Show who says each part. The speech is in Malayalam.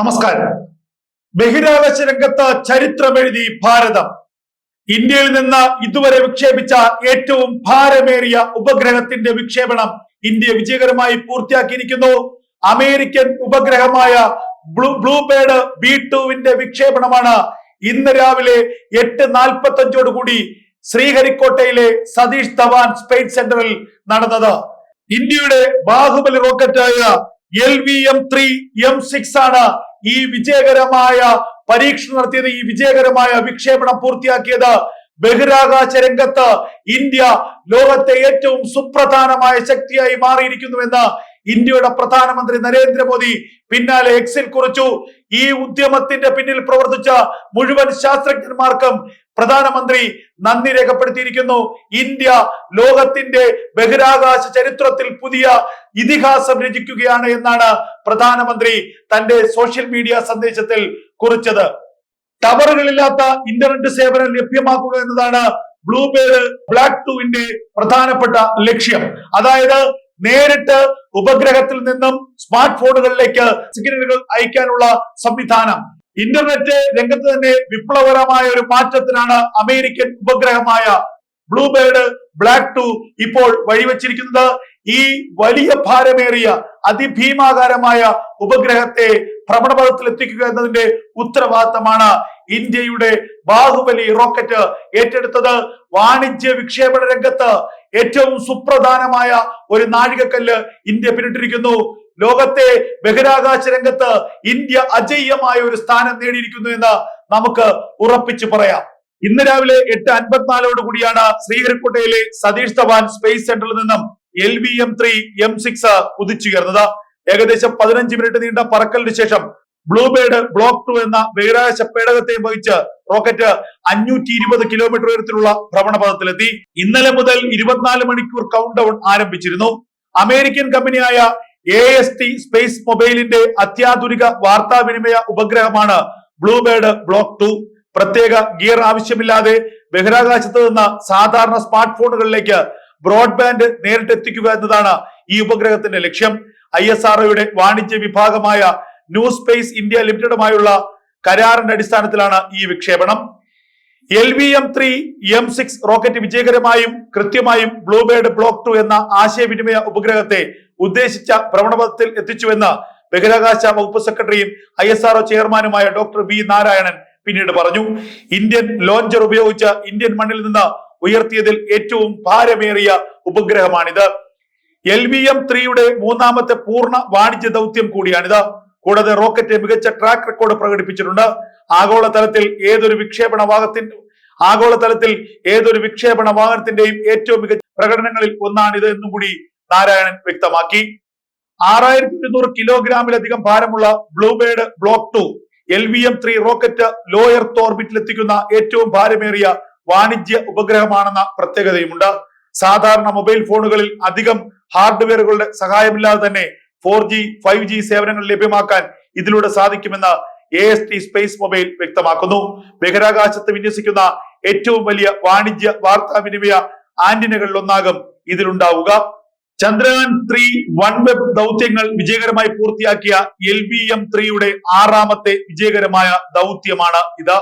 Speaker 1: നമസ്കാരം ബഹിരാകാശ രംഗത്ത് ചരിത്രമെഴുതി ഭാരതം ഇന്ത്യയിൽ നിന്ന് ഇതുവരെ വിക്ഷേപിച്ച ഏറ്റവും ഭാരമേറിയ ഉപഗ്രഹത്തിന്റെ വിക്ഷേപണം ഇന്ത്യ വിജയകരമായി പൂർത്തിയാക്കിയിരിക്കുന്നു അമേരിക്കൻ ഉപഗ്രഹമായ ബ്ലൂ ബ്ലൂ ബേഡ് ബി ടുവിന്റെ വിക്ഷേപണമാണ് ഇന്ന് രാവിലെ എട്ട് നാൽപ്പത്തി അഞ്ചോടുകൂടി ശ്രീഹരിക്കോട്ടയിലെ സതീഷ് ധവാൻ സ്പേസ് സെന്ററിൽ നടന്നത് ഇന്ത്യയുടെ ബാഹുബലി റോക്കറ്റായ L V M three M six ആണ് ഈ വിജയകരമായ പരീക്ഷണം നടത്തിയത് ഈ വിജയകരമായ വിക്ഷേപണം പൂർത്തിയാക്കിയത് ബഹിരാകാശ രംഗത്ത് ഇന്ത്യ ലോകത്തെ ഏറ്റവും സുപ്രധാനമായ ശക്തിയായി മാറിയിരിക്കുന്നുവെന്ന് ഇന്ത്യയുടെ പ്രധാനമന്ത്രി നരേന്ദ്രമോദി പിന്നാലെ എക്സിൽ കുറിച്ചു ഈ ഉദ്യമത്തിന്റെ പിന്നിൽ പ്രവർത്തിച്ച മുഴുവൻ ശാസ്ത്രജ്ഞന്മാർക്കും പ്രധാനമന്ത്രി നന്ദി രേഖപ്പെടുത്തിയിരിക്കുന്നു ഇന്ത്യ ലോകത്തിന്റെ ബഹിരാകാശ ചരിത്രത്തിൽ പുതിയ ഇതിഹാസം രചിക്കുകയാണ് എന്നാണ് പ്രധാനമന്ത്രി തന്റെ സോഷ്യൽ മീഡിയ സന്ദേശത്തിൽ കുറിച്ചത് ടവറുകളില്ലാത്ത ഇന്റർനെറ്റ് സേവനം ലഭ്യമാക്കുക എന്നതാണ് ബ്ലൂബേർഡ് ബ്ലാക്ക് ടുവിന്റെ പ്രധാനപ്പെട്ട ലക്ഷ്യം അതായത് നേരിട്ട് ഉപഗ്രഹത്തിൽ നിന്നും സ്മാർട്ട് ഫോണുകളിലേക്ക് സിഗ്നലുകൾ അയക്കാനുള്ള സംവിധാനം ഇന്റർനെറ്റ് രംഗത്ത് തന്നെ വിപ്ലവകരമായ ഒരു മാറ്റത്തിനാണ് അമേരിക്കൻ ഉപഗ്രഹമായ ബ്ലൂബേർഡ് ബ്ലാക്ക് ടു ഇപ്പോൾ വഴിവെച്ചിരിക്കുന്നത് ഈ വലിയ ഭാരമേറിയ അതിഭീമാകാരമായ ഉപഗ്രഹത്തെ ഭ്രമണപഥത്തിൽ എത്തിക്കുക എന്നതിന്റെ ഉത്തരവാദിത്തമാണ് ഇന്ത്യയുടെ ബാഹുബലി റോക്കറ്റ് ഏറ്റെടുത്തത് വാണിജ്യ വിക്ഷേപണ രംഗത്ത് ഏറ്റവും സുപ്രധാനമായ ഒരു നാഴികക്കല്ല് ഇന്ത്യ പിന്നിട്ടിരിക്കുന്നു ലോകത്തെ ബഹിരാകാശ രംഗത്ത് ഇന്ത്യ അജയ്യമായ ഒരു സ്ഥാനം നേടിയിരിക്കുന്നു എന്ന് നമുക്ക് ഉറപ്പിച്ചു പറയാം ഇന്ന് രാവിലെ എട്ട് അൻപത്തിനാലോട് കൂടിയാണ് ശ്രീഹരിക്കോട്ടയിലെ സതീഷ് ധവാൻ സ്പേസ് സെന്ററിൽ നിന്നും L V M three M six കുതിച്ചുയർന്നത് ഏകദേശം പതിനഞ്ച് മിനിറ്റ് നീണ്ട പറക്കലിന് ശേഷം ബ്ലൂബേർഡ് ബ്ലോക്ക് ടു എന്ന ബഹിരാകാശ പേടകത്തെയും വഹിച്ച് റോക്കറ്റ് അഞ്ഞൂറ്റി ഇരുപത് കിലോമീറ്റർ ഉയരത്തിലുള്ള ഭ്രമണപഥത്തിലെത്തി ഇന്നലെ മുതൽ ഇരുപത്തിനാല് മണിക്കൂർ കൗണ്ട് ഡൗൺ ആരംഭിച്ചിരുന്നു അമേരിക്കൻ കമ്പനിയായ എ എസ് ടി സ്പേസ് മൊബൈലിന്റെ അത്യാധുനിക വാർത്താവിനിമയ ഉപഗ്രഹമാണ് ബ്ലൂബേർഡ് ബ്ലോക്ക് ടു പ്രത്യേക ഗിയർ ആവശ്യമില്ലാതെ ബഹിരാകാശത്ത് നിന്ന് സാധാരണ സ്മാർട്ട് ഫോണുകളിലേക്ക് ബ്രോഡ്ബാൻഡ് നേരിട്ട് എത്തിക്കുക എന്നതാണ് ഈ ഉപഗ്രഹത്തിന്റെ ലക്ഷ്യം ഐ എസ് ആർഒയുടെ വാണിജ്യ വിഭാഗമായ ന്യൂ സ്പേസ് ഇന്ത്യ ലിമിറ്റഡുമായുള്ള കരാറിന്റെ അടിസ്ഥാനത്തിലാണ് ഈ വിക്ഷേപണം L V M three M six rocket വിജയകരമായും കൃത്യമായും ബ്ലൂബേർഡ് ബ്ലോക്ക് ടു എന്ന ആശയവിനിമയ ഉപഗ്രഹത്തെ ഉദ്ദേശിച്ച ഭ്രമണപഥത്തിൽ എത്തിച്ചുവെന്ന് ബഹിരാകാശ വകുപ്പ് സെക്രട്ടറിയും ഐ എസ് ആർഒ ചെയർമാനുമായ ഡോക്ടർ ബി നാരായണൻ പിന്നീട് പറഞ്ഞു ഇന്ത്യൻ ലോഞ്ചർ ഉപയോഗിച്ച് ഇന്ത്യൻ മണ്ണിൽ നിന്ന് ഉയർത്തിയതിൽ ഏറ്റവും ഭാരമേറിയ ഉപഗ്രഹമാണിത് എൽ വി എം ത്രീയുടെ മൂന്നാമത്തെ പൂർണ്ണ വാണിജ്യ ദൗത്യം കൂടിയാണിത് കൂടാതെ റോക്കറ്റ് മികച്ച ട്രാക്ക് റെക്കോർഡ് പ്രകടിപ്പിച്ചിട്ടുണ്ട് ആഗോളതലത്തിൽ ഏതൊരു വിക്ഷേപണ വാഹത്തിന്റെ ആഗോളതലത്തിൽ ഏതൊരു വിക്ഷേപണ വാഹനത്തിന്റെയും ഏറ്റവും മികച്ച പ്രകടനങ്ങളിൽ ഒന്നാണിത് എന്നും കൂടി നാരായണൻ വ്യക്തമാക്കി ആറായിരത്തി ഇരുന്നൂറ് കിലോഗ്രാമിലധികം ഭാരമുള്ള bluebird block two L V M three rocket low earth എത്തിക്കുന്ന ഏറ്റവും ഭാരമേറിയ വാണിജ്യ ഉപഗ്രഹമാണെന്ന പ്രത്യേകതയുമുണ്ട് സാധാരണ മൊബൈൽ ഫോണുകളിൽ അധികം ഹാർഡ്വെയറുകളുടെ സഹായമില്ലാതെ തന്നെ ഫോർ ജി ഫൈവ് ജി സേവനങ്ങൾ ലഭ്യമാക്കാൻ ഇതിലൂടെ സാധിക്കുമെന്ന് A S T space mobile വ്യക്തമാക്കുന്നു ബഹിരാകാശത്ത് വിന്യസിക്കുന്ന ഏറ്റവും വലിയ വാണിജ്യ വാർത്താവിനിമയ ആന്റിനകളിൽ ഒന്നാകും ഇതിലുണ്ടാവുക ചന്ദ്രയാൻ ത്രീ വൺ വെബ് ദൗത്യങ്ങൾ വിജയകരമായി പൂർത്തിയാക്കിയ എൽ ബി എം ത്രീയുടെ ആറാമത്തെ വിജയകരമായ ദൗത്യമാണ് ഇത്